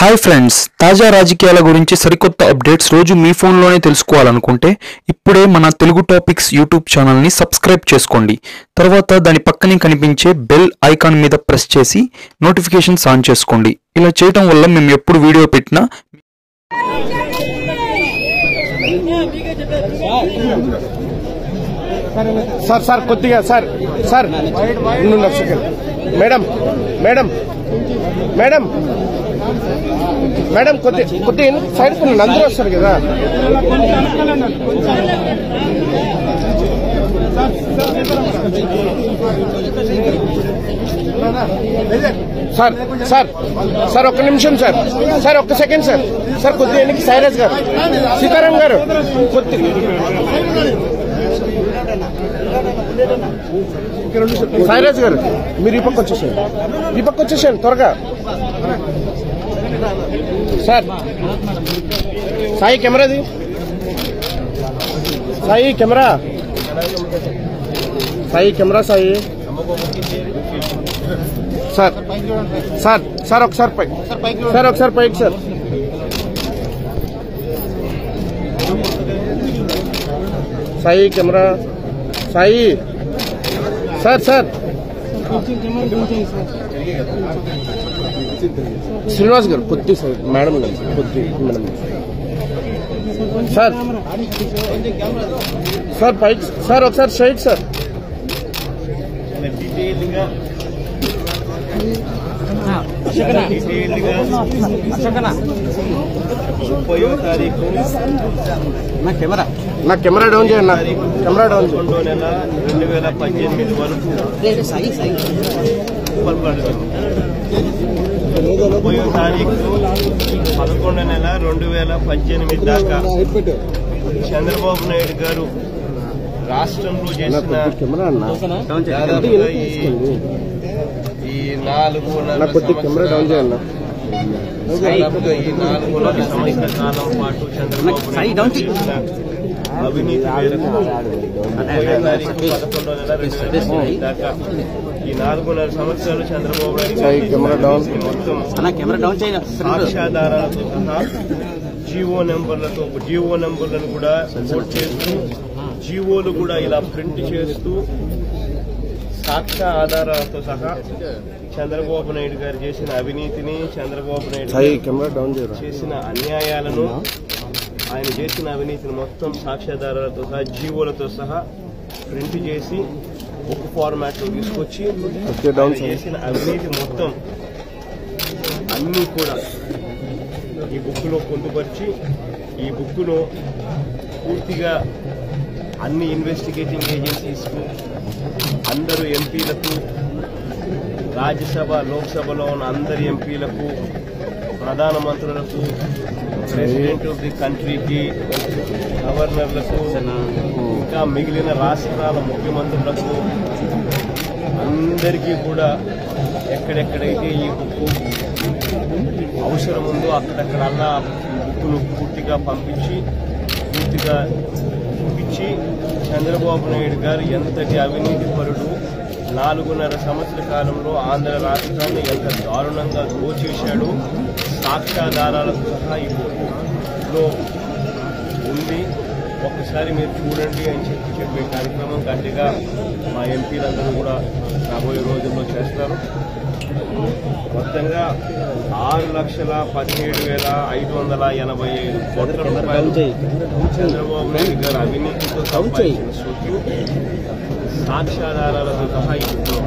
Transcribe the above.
Hi friends తాజా రాజకీయాల గురించి సరికొత్త అప్డేట్స్ రోజు మీ ఫోన్లోనే తెలుసుకోవాలనుకుంటే ఇప్పుడే మన తెలుగు టాపిక్స్ యూట్యూబ్ ఛానల్ని సబ్స్క్రైబ్ చేసుకోండి. తర్వాత దాని పక్కనే కనిపించే బెల్ ఐకాన్ మీద ప్రెస్ చేసి నోటిఫికేషన్స్ ఆన్ చేసుకోండి. ఇలా చేయటం వల్ల మేము ఎప్పుడు వీడియో పెట్టినా సార్ సార్ కొద్దిగా sir sir. Second madam madam madam madam కొద్ది కొద్ది సైడ్ కొన్ని అందరూ వస్తారు కదా. సార్ సార్ సార్ ఒక్క నిమిషం సార్. సార్ ఒక్క సెకండ్ సార్. సార్ కొద్దిగా ఎన్నికి సైరస్ గారు. సీతారాం గారు కొద్ది సాయిరాజ్ గారు మీరు ఈ పక్క వచ్చేసారు ఈ పక్క వచ్చేసారు త్వరగా. Sir Sai కెమెరాది. Sai camera. Sai camera Sai. Sir sir sir ఒకసారి పై. సార్ ఒకసారి పైకి sir. Sai camera. Sai sir sir Srinivas గారు కొద్ది సార్ మేడం గారు కొద్ది మేడం సార్ సార్ పైకి సార్ ఒకసారి స్ట్రైట్ సార్ ముప్పయో తారీఖు. నా కెమెరా. డౌన్ చేయండి నా కెమెరా డౌన్ చేయండి. రెండో నెల రెండు వేల పద్దెనిమిది వరకు. ముప్పయో తారీఖు పదకొండో నెల రెండు వేల పద్దెనిమిది దాకా. చంద్రబాబు నాయుడు గారు రాష్ట్రంలో నా చేసిన కెమెరా దాదాపుగా ఈ నాలుగు ఈ నాలుగున్నర సంవత్సర కాలం పాటు చంద్రబాబు నాయుడు చేసిన అవినీతి మేరకు ముప్పై తారీఖు పదకొండో నెల రెండు వేల పద్దెనిమిది దాకా ఈ నాలుగున్నర సంవత్సరాలు చంద్రబాబు నాయుడు మొత్తం అన్న కెమెరా డౌన్ చేయ. సాక్ష్యాధారాలతో సహా జీవో నెంబర్లతో జీవో నెంబర్లను కూడా నోట్ చేస్తూ జీవోలు కూడా ఇలా ప్రింట్ చేస్తూ సాక్ష్య ఆధారాలతో సహా చంద్రబాబు నాయుడు గారు చేసిన అవినీతిని చంద్రబాబు నాయుడు చేసిన అన్యాయాలను ఆయన చేసిన అవినీతిని మొత్తం సాక్ష్యాధారాలతో సహా జీవోలతో సహా ప్రింట్ చేసి ఒక ఫార్మాట్లో తీసుకొచ్చి ఆయన. చేసిన అవినీతి మొత్తం అన్ని కూడా ఈ బుక్లో పొందుపరిచి ఈ బుక్లో పూర్తిగా అన్ని ఇన్వెస్టిగేటింగ్ ఏజెన్సీస్కు అందరూ అందరు ఎంపీలకు రాజ్యసభ లోక్సభలో ఉన్న అందరి ఎంపీలకు ప్రధానమంత్రులకు ప్రెసిడెంట్ ఆఫ్ ది కంట్రీకి గవర్నర్లకు ఇంకా మిగిలిన రాష్ట్రాల ముఖ్యమంత్రులకు అందరికీ కూడా ఎక్కడెక్కడైతే ఈ బుక్కు అవసరం ఉందో అక్కడక్కడల్లా బుక్కును పూర్తిగా పంపించి పూర్తిగా నుంచి చంద్రబాబు నాయుడు గారు ఎంతటి అవినీతి పరుడు నాలుగున్నర సంవత్సర కాలంలో ఆంధ్ర రాష్ట్రాన్ని ఎంత దారుణంగా దోచేశాడు సాక్ష్యాధారాలతో సహా ఈ బుక్లో ఉంది. ఒక్కసారి మీరు చూడండి అని చెప్పి చెప్పే కార్యక్రమం గట్టిగా మా ఎంపీలందరూ కూడా రాబోయే రోజుల్లో చేస్తారు. మొత్తంగా ఆరు లక్షల పదిహేడు వేల ఐదు వందల ఎనభై ఐదు కోట్ల రూపాయలు చంద్రబాబు నాయుడు గారు అవినీతితో సంపాదించిన సొత్తు సాక్ష్యాధారాలతో సహా ఇప్పుడు